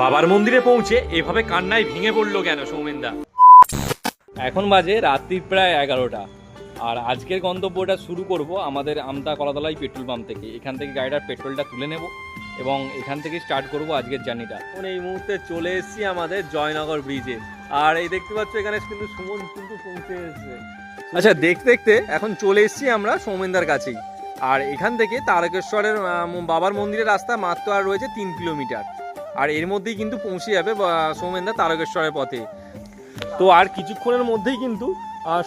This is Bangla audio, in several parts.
বাবার মন্দিরে পৌঁছে এভাবে কান্নায় ভেঙে পড়ল কেন সৌমেনদা? এখন বাজে রাত্রি প্রায় এগারোটা। আর আজকের গন্তব্যটা শুরু করব আমাদের আমতা কলাতলাই পেট্রোল পাম্প থেকে। এখান থেকে গাড়িটার পেট্রোলটা তুলে নেব এবং এখান থেকে স্টার্ট করব আজকের জার্নিটা। এখন এই মুহূর্তে চলে এসেছি আমাদের জয়নগর ব্রিজে। আর এই দেখতে পাচ্ছ এখানে কিন্তু সুমন কিন্তু পৌঁছে এসেছে। আচ্ছা দেখতে দেখতে এখন চলে এসেছি আমরা সৌমেনদার কাছেই। আর এখান থেকে তারকেশ্বরের বাবার মন্দিরের রাস্তা মাত্র আর রয়েছে তিন কিলোমিটার। আর এর মধ্যেই কিন্তু পৌঁছে যাবে সৌমেনদা তারকেশ্বরের পথে। তো আর কিছুক্ষণের মধ্যেই কিন্তু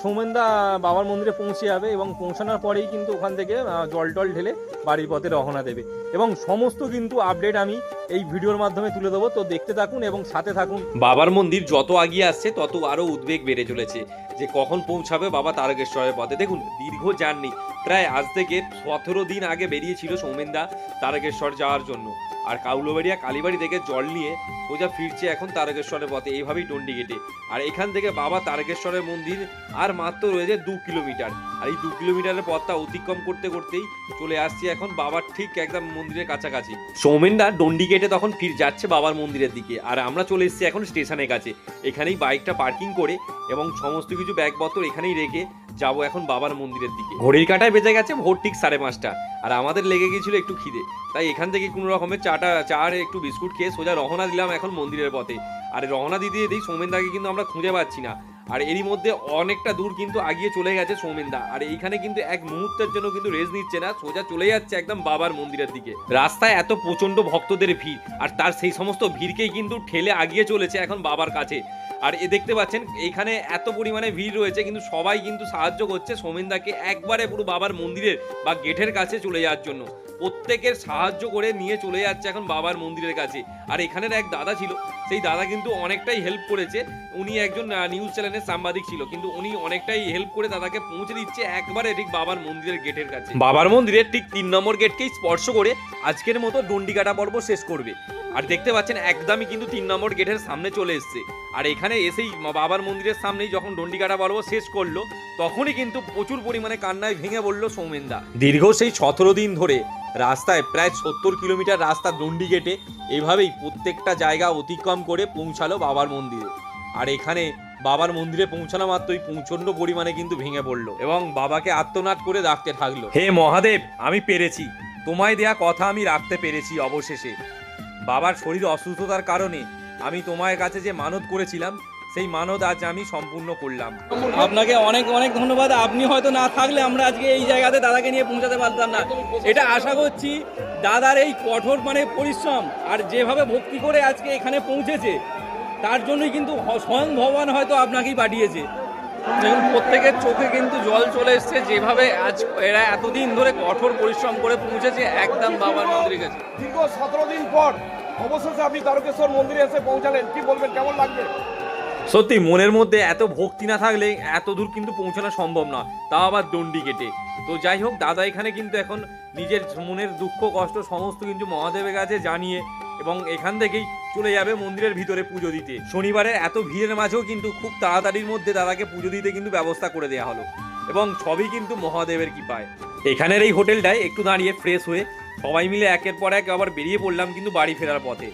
সৌমেনদা বাবার মন্দিরে পৌঁছে যাবে এবং পৌঁছানোর পরেই কিন্তু ওখান থেকে জল টল ঢেলে বাড়ির পথে রওনা দেবে। এবং সমস্ত কিন্তু আপডেট আমি এই ভিডিওর মাধ্যমে তুলে দেবো, তো দেখতে থাকুন এবং সাথে থাকুন। বাবার মন্দির যত আগিয়ে আসছে, তত আরও উদ্বেগ বেড়ে চলেছে যে কখন পৌঁছাবে বাবা তারকেশ্বরের পথে। দেখুন, দীর্ঘ জার্নি প্রায় আজ থেকে সতেরো দিন আগে বেরিয়েছিল সৌমেনদা তারকেশ্বর যাওয়ার জন্য। আর কাউলোবাড়িয়া কালীবাড়ি থেকে জল নিয়ে সোজা ফিরছে এখন তারকেশ্বরের পথে। এইভাবেই ডন্ডি গেটে আর এখান থেকে বাবা তারকেশ্বরের মন্দির আর মাত্র রয়েছে দু কিলোমিটার। আর এই দু কিলোমিটারের পথটা অতিক্রম করতে করতেই চলে আসছি এখন বাবার ঠিক একদম মন্দিরের কাছাকাছি। সৌমেনদা ডন্ডি গেটে তখন ফির যাচ্ছে বাবার মন্দিরের দিকে। আর আমরা চলে এসেছি এখন স্টেশনের কাছে। এখানেই বাইকটা পার্কিং করে এবং সমস্ত কিছু ব্যাগপত্র এখানেই রেখে যাব এখন বাবার মন্দিরের দিকে। ঘড়ির কাঁটায় বেজে গেছে, ভোর ঠিক সাড়ে পাঁচটা। আর আমাদের লেগে গিয়েছিল একটু খিদে। তাই এখান থেকে কোনো রকমের চাটা, চা আর একটু বিস্কুট খেয়ে সোজা রওনা দিলাম এখন মন্দিরের পথে। আর রওনা দিতে দিতেই সৌমেনদাকে কিন্তু আমরা খুঁজে পাচ্ছি না। আর এরই মধ্যে অনেকটা দূর কিন্তু আগিয়ে চলে গেছে সৌমেনদা। আর এইখানে কিন্তু এক মুহূর্তের জন্য কিন্তু রেস নিচ্ছে না, সোজা চলে যাচ্ছে একদম বাবার মন্দিরের দিকে। রাস্তায় এত প্রচণ্ড ভক্তদের ভিড়, আর তার সেই সমস্ত ভিড়কেই কিন্তু ঠেলে আগিয়ে চলেছে এখন বাবার কাছে। আর এ দেখতে পাচ্ছেন, এইখানে এত পরিমাণে ভিড় রয়েছে, কিন্তু সবাই কিন্তু সাহায্য করছে সৌমেনদাকে একবারে পুরো বাবার মন্দিরের বা গেটের কাছে চলে যাওয়ার জন্য। প্রত্যেকের সাহায্য করে নিয়ে চলে যাচ্ছে এখন বাবার মন্দিরের কাছে। আর এখানের এক দাদা ছিল, সেই দাদা কিন্তু অনেকটাই হেল্প করেছে। উনি একজন নিউজ চ্যানেলের সাংবাদিক ছিল, কিন্তু উনি অনেকটাই হেল্প করে দাদাকে পৌঁছে দিচ্ছে একবারে ঠিক বাবার মন্দিরের গেটের কাছে। বাবার মন্দিরের ঠিক তিন নম্বর গেটকেই স্পর্শ করে আজকের মতো ডন্ডি কাটা পর্ব শেষ করবে। আর দেখতে পাচ্ছেন, একদমই কিন্তু তিন নম্বর গেটের সামনে চলে এসছে। আর এখানে এসেই বাবার মন্দিরের সামনেই যখন ডন্ডি কাটা পর্ব শেষ করল, তখনই কিন্তু প্রচুর পরিমাণে কান্নায় ভেঙে বলল সৌমেনদা। দীর্ঘ সেই সতেরো দিন ধরে রাস্তায় প্রায় সত্তর কিলোমিটার রাস্তা ডন্ডি গেটে এভাবেই প্রত্যেকটা জায়গা অতিক্রম করে পৌঁছালো বাবার মন্দিরে। আর এখানে বাবার মন্দিরে পৌঁছানো মাত্রই প্রচণ্ড পরিমাণে কিন্তু ভেঙে পড়ল এবং বাবাকে আত্মনাদ করে ডাকতে থাকল। হে মহাদেব, আমি পেরেছি। তোমায় দেয়া কথা আমি রাখতে পেরেছি অবশেষে। বাবার শরীর অসুস্থতার কারণে আমি তোমার কাছে যে মানত করেছিলাম সেই মানত আজ আমি সম্পূর্ণ করলাম। আপনাকে অনেক অনেক ধন্যবাদ। আপনি হয়তো না থাকলে আমরা আজকে এই জায়গাতে দাদাকে নিয়ে পৌঁছাতে পারতাম না। এটা আশা করছি দাদার এই কঠোর মানে পরিশ্রম আর যেভাবে ভক্তি করে আজকে এখানে পৌঁছেছে তার জন্যই কিন্তু স্বয়ং ভগবান হয়তো আপনাকেই পাঠিয়েছে। দেখুন প্রত্যেকের চোখে কিন্তু জল চলে এসছে। যেভাবে আজ এরা এতদিন ধরে কঠোর পরিশ্রম করে পৌঁছেছে একদম বাবার মন্দিরের কাছে। দীর্ঘ সতেরো দিন পর অবশেষে আপনি তারকেশ্বর মন্দিরে এসে পৌঁছালেন। কি বলবেন? কেমন লাগবে সত্যি, মনের মধ্যে এত ভক্তি না থাকলে এত দূর কিন্তু পৌঁছানো সম্ভব না তাও আবার দণ্ডি কেটে। তো যাই হোক, দাদা এখানে কিন্তু এখন নিজের মনের দুঃখ, কষ্ট, সমস্ত কিন্তু মহাদেবের কাছে জানিয়ে এবং এখান থেকেই চলে যাবে মন্দিরের ভিতরে পুজো দিতে। শনিবারে এত ভিড়ের মাঝেও কিন্তু খুব তাড়াতাড়ির মধ্যে দাদাকে পুজো দিতে কিন্তু ব্যবস্থা করে দেওয়া হলো। এবং সবই কিন্তু মহাদেবের কৃপায়। এখানের এই হোটেলটায় একটু দাঁড়িয়ে ফ্রেশ হয়ে সবাই মিলে একের পর এক আবার বেরিয়ে পড়লাম কিন্তু বাড়ি ফেরার পথে।